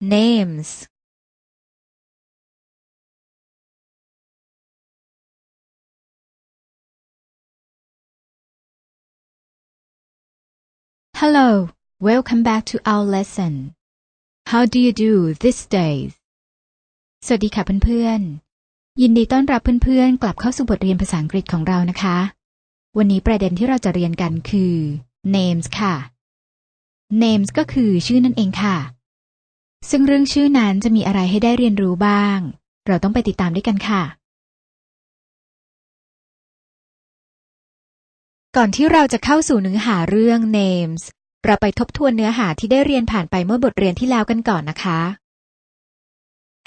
names Hello, welcome back to our lesson. How do you do these days? สวัสดีค่ะเพื่อนๆ ยินดีต้อนรับเพื่อนๆ กลับเข้าสู่บทเรียนภาษาอังกฤษของเรานะคะ วันนี้ประเด็นที่เราจะเรียนกันคือ names ค่ะ names ก็คือชื่อนั่นเองค่ะ ซึ่งเรื่องชื่อนั้นจะมีอะไรให้ได้เรียนรู้บ้าง เราต้องไปติดตามด้วยกันค่ะ ก่อนที่เราจะเข้าสู่เนื้อหาเรื่อง names เราไปทบทวนเนื้อหาที่ได้เรียนผ่านไปเมื่อบทเรียนที่แล้วกันก่อนนะคะ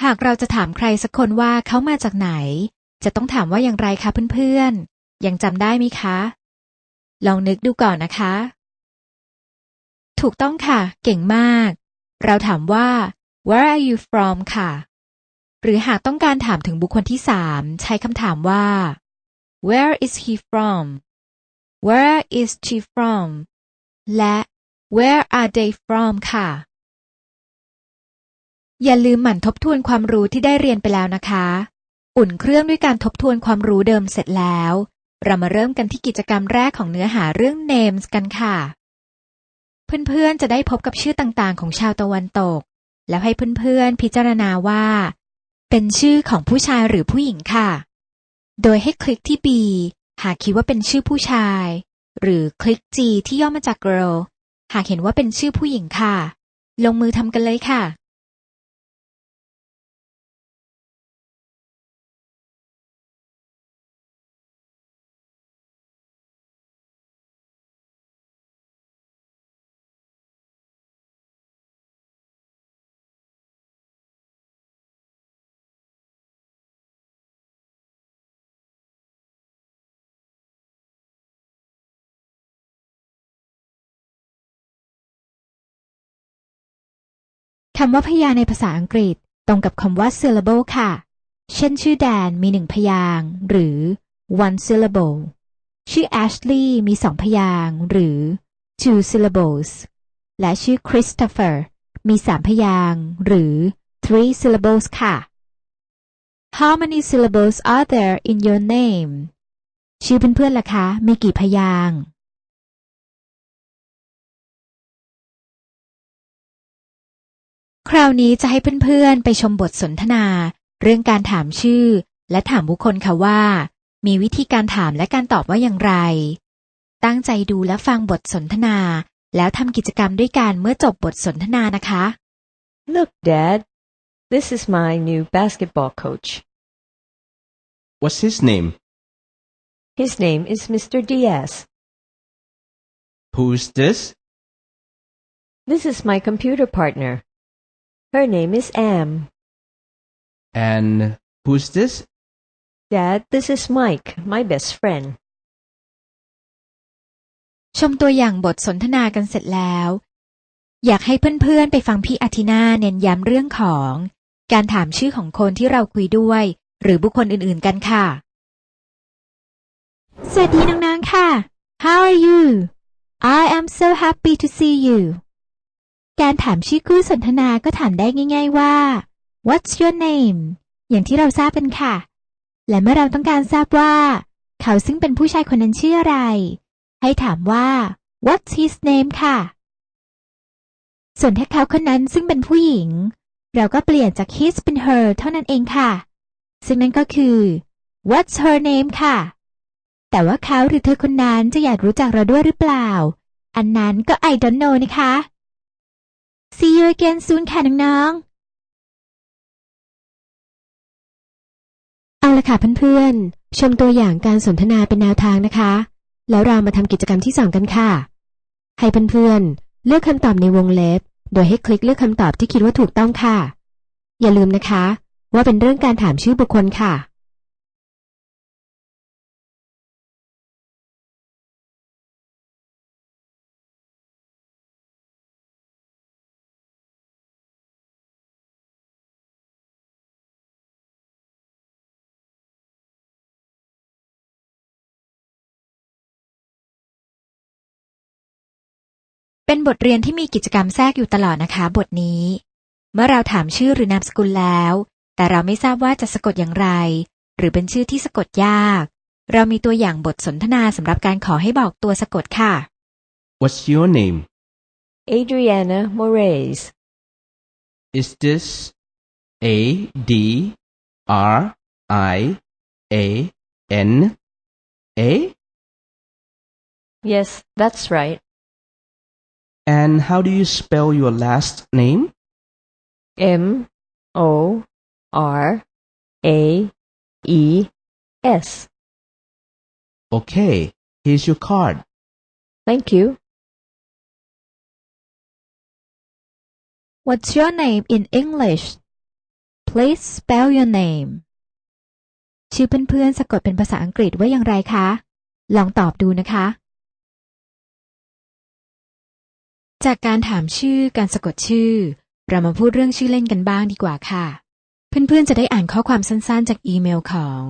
หากเราจะถามใครสักคนว่าเขามาจากไหน จะต้องถามว่าอย่างไรคะเพื่อนๆ ยังจำได้ไหมคะ ลองนึกดูก่อนนะคะ ถูกต้องค่ะ เก่งมาก เราถามว่า where are you from ค่ะ หรือหากต้องการถามถึงบุคคลที่สามใช้คำถามว่า where is he from where is she from และ where are they from ค่ะ อย่าลืมหมั่นทบทวนความรู้ที่ได้เรียนไปแล้วนะคะ อุ่นเครื่องด้วยการทบทวนความรู้เดิมเสร็จแล้ว เรามาเริ่มกันที่กิจกรรมแรกของเนื้อหาเรื่อง names กันค่ะ เพื่อนๆจะได้พบกับชื่อต่างๆ ของชาวตะวันตก แล้วให้เพื่อนๆพิจารณาว่า เป็นชื่อของผู้ชายหรือผู้หญิงค่ะ โดยให้คลิกที่ B หากคิดว่าเป็นชื่อผู้ชาย หรือคลิก G ที่ย่อมาจาก girl หากเห็นว่าเป็นชื่อผู้หญิงค่ะ ลงมือทำกันเลยค่ะ คำว่าพยางในภาษาอังกฤษตรงกับคำว่า syllable ค่ะ เช่นชื่อแดนมีหนึ่งพยางหรือ one syllable ชื่อ Ashley มีสองพยางหรือ two syllables และชื่อ Christopher มีสามพยางหรือ three syllables ค่ะ How many syllables are there in your name ชื่อเพื่อนๆล่ะคะ มีกี่พยาง คราวนี้จะให้เพื่อนๆ ไปชมบทสนทนา เรื่องการถามชื่อ และถามบุคคลค่ะว่า มีวิธีการถามและการตอบว่าอย่างไร ตั้งใจดูและฟังบทสนทนา แล้วทำกิจกรรมด้วยกันเมื่อจบบทสนทนานะคะ Look, Dad, this is my new basketball coach. What's his name? His name is Mr. Diaz. Who's this? This is my computer partner. Her name is Am. And who's this? Dad, this is Mike, my best friend. ชมตัวอย่างบทสนทนากันเสร็จแล้ว อยากให้เพื่อนๆไปฟังพี่อาทินาเน้นย้ำเรื่องของ การถามชื่อของคนที่เราคุยด้วย หรือบุคคลอื่นๆกันค่ะ สวัสดีน้องๆค่ะ How are you I am so happy to see you การถามชื่อคู่สนทนาก็ถามได้ง่าย ๆว่า What's your name อย่างที่เราทราบกันค่ะ และเมื่อเราต้องการทราบว่า เขาซึ่งเป็นผู้ชายคนนั้นชื่ออะไร ให้ถามว่า What's his name ค่ะ ส่วนถ้าเขาคนนั้นซึ่งเป็นผู้หญิง เราก็เปลี่ยนจาก his เป็น her เท่านั้นเองค่ะ ซึ่งนั่นก็คือ What's her name ค่ะ แต่ว่าเขาหรือเธอคนนั้นจะอยากรู้จักเราด้วยหรือเปล่า อันนั้นก็ I don't know นะคะ See you again soon ค่ะน้องๆ เอาละค่ะเพื่อนๆ ชมตัวอย่างการสนทนาเป็นแนวทางนะคะ แล้วเรามาทำกิจกรรมที่สองกันค่ะ ให้เพื่อนๆ เลือกคำตอบในวงเล็บ โดยให้คลิกเลือกคำตอบที่คิดว่าถูกต้องค่ะ อย่าลืมนะคะ ว่าเป็นเรื่องการถามชื่อบุคคลค่ะ เป็นบทเรียนที่มีกิจกรรมแทรกอยู่ตลอดนะคะ บทนี้ เมื่อเราถามชื่อหรือนามสกุลแล้ว แต่เราไม่ทราบว่าจะสะกดอย่างไร หรือเป็นชื่อที่สะกดยาก เรามีตัวอย่างบทสนทนาสำหรับการขอให้บอกตัวสะกดค่ะ What's your name? Adriana Moraes. Is this A D R I A N A? Yes, that's right. And how do you spell your last name? M O R A E S. Okay, here's your card. Thank you. What's your name in English Please spell your name ชื่อเพื่อนๆสะกดเป็นภาษาอังกฤษว่าอย่างไรคะ ลองตอบดูนะคะ จากการถามชื่อการสะกดชื่อ เรามาพูดเรื่องชื่อเล่นกันบ้างดีกว่าค่ะ เพื่อนๆจะได้อ่านข้อความสั้นๆ จากอีเมลของ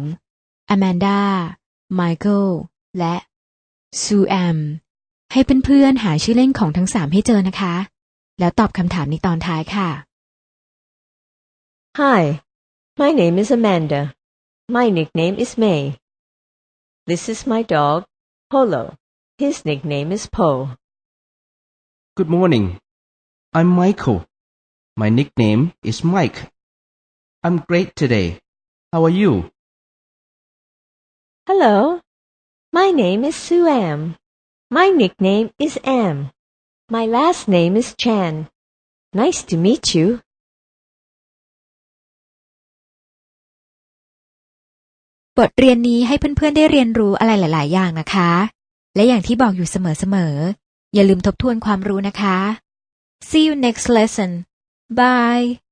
Amanda Michael และ Sue M ให้เพื่อนๆหาชื่อเล่นของทั้งสามให้เจอนะคะ แล้วตอบคำถามในตอนท้ายค่ะ Hi, my name is Amanda. My nickname is May. This is my dog, Polo. His nickname is Poe. Good morning. I'm Michael. My nickname is Mike. I'm great today. How are you? Hello, my name is Sue Am. My nickname is Am. My last name is Chan. Nice to meet you. บทเรียนนี้ให้เพื่อนๆได้เรียนรู้อะไรหลาย ๆ อย่างนะคะ และอย่างที่บอกอยู่เสมอๆ อย่าลืมทบทวนความรู้นะคะ See you next lesson. Bye.